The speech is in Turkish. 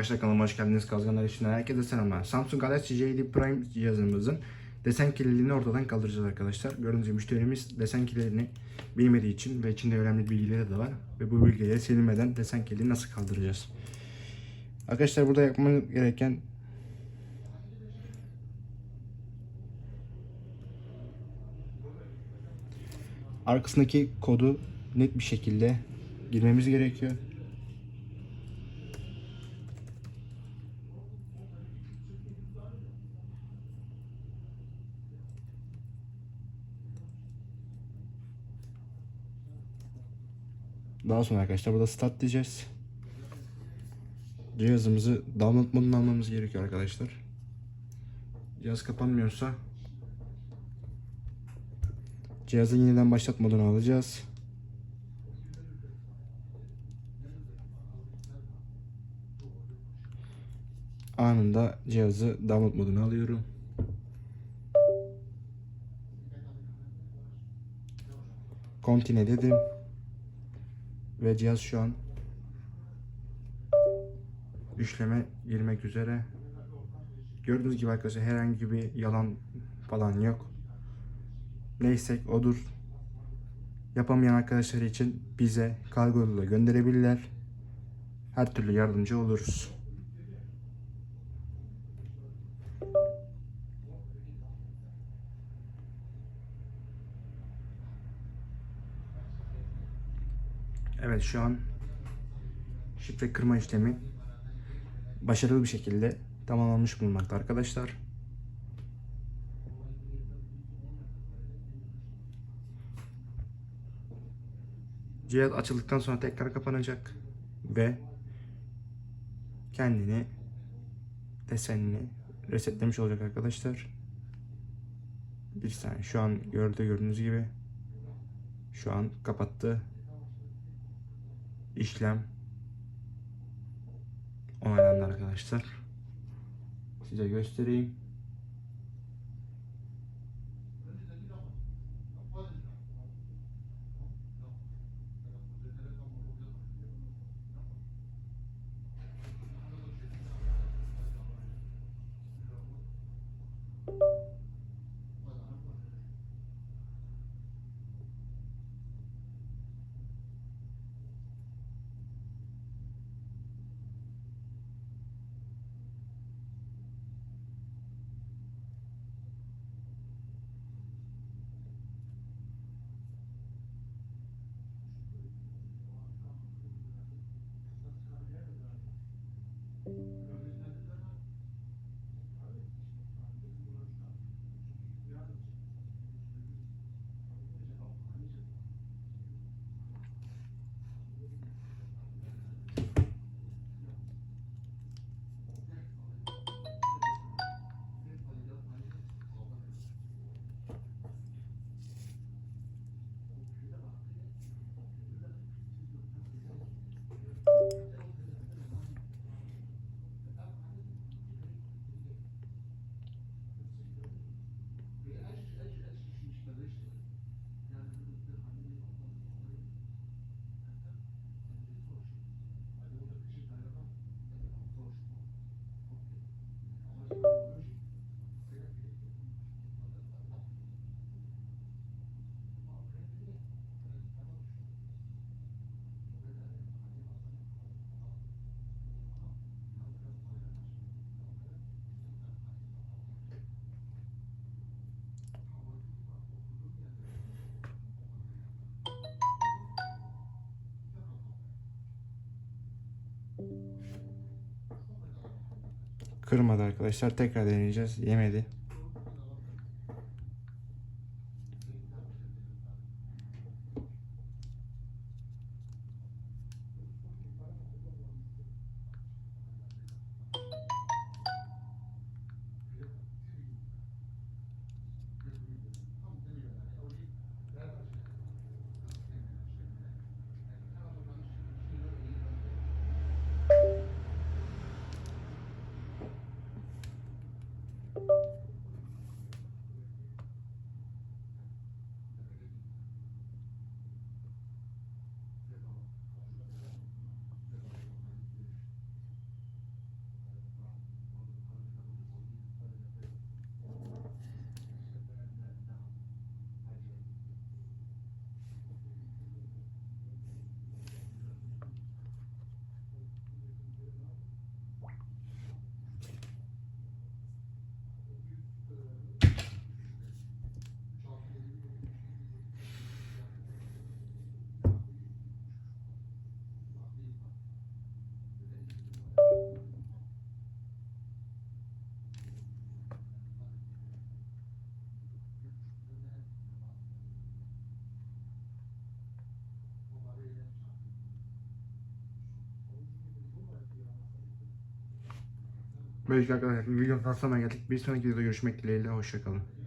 Arkadaşlar kanalıma hoş geldiniz. Kazganlar işinden herkese selamlar. Samsung Galaxy J7 Prime cihazımızın desen kirliliğini ortadan kaldıracağız arkadaşlar. Gördüğünüz gibi müşterimiz desen kirliliğini bilmediği için ve içinde önemli bilgileri de var. Ve bu bilgileri silinmeden desen kirliliğini nasıl kaldıracağız? Arkadaşlar burada yapmamız gereken arkasındaki kodu net bir şekilde girmemiz gerekiyor. Daha sonra arkadaşlar burada start diyeceğiz. Cihazımızı download moduna almamız gerekiyor arkadaşlar. Cihaz kapanmıyorsa cihazı yeniden başlat moduna alacağız. Anında cihazı download moduna alıyorum. Continue dedim. Ve cihaz şu an işleme girmek üzere. Gördüğünüz gibi arkadaşlar herhangi bir yalan falan yok. Neysek odur. Yapamayan arkadaşlar için bize kargo yoluyla gönderebilirler. Her türlü yardımcı oluruz. Evet şu an şifre kırma işlemi başarılı bir şekilde tamamlanmış bulunmakta arkadaşlar. Cihaz açıldıktan sonra tekrar kapanacak ve kendini desenini resetlemiş olacak arkadaşlar. Bir saniye şu an gördüğü gördüğünüz gibi şu an kapattı işlem onaylandı arkadaşlar. Size göstereyim. Kırmadı arkadaşlar. Tekrar deneyeceğiz. Yemedi. Böylelikle arkadaşlar videonun sonuna geldik. Bir sonraki videoda görüşmek dileğiyle. Hoşçakalın.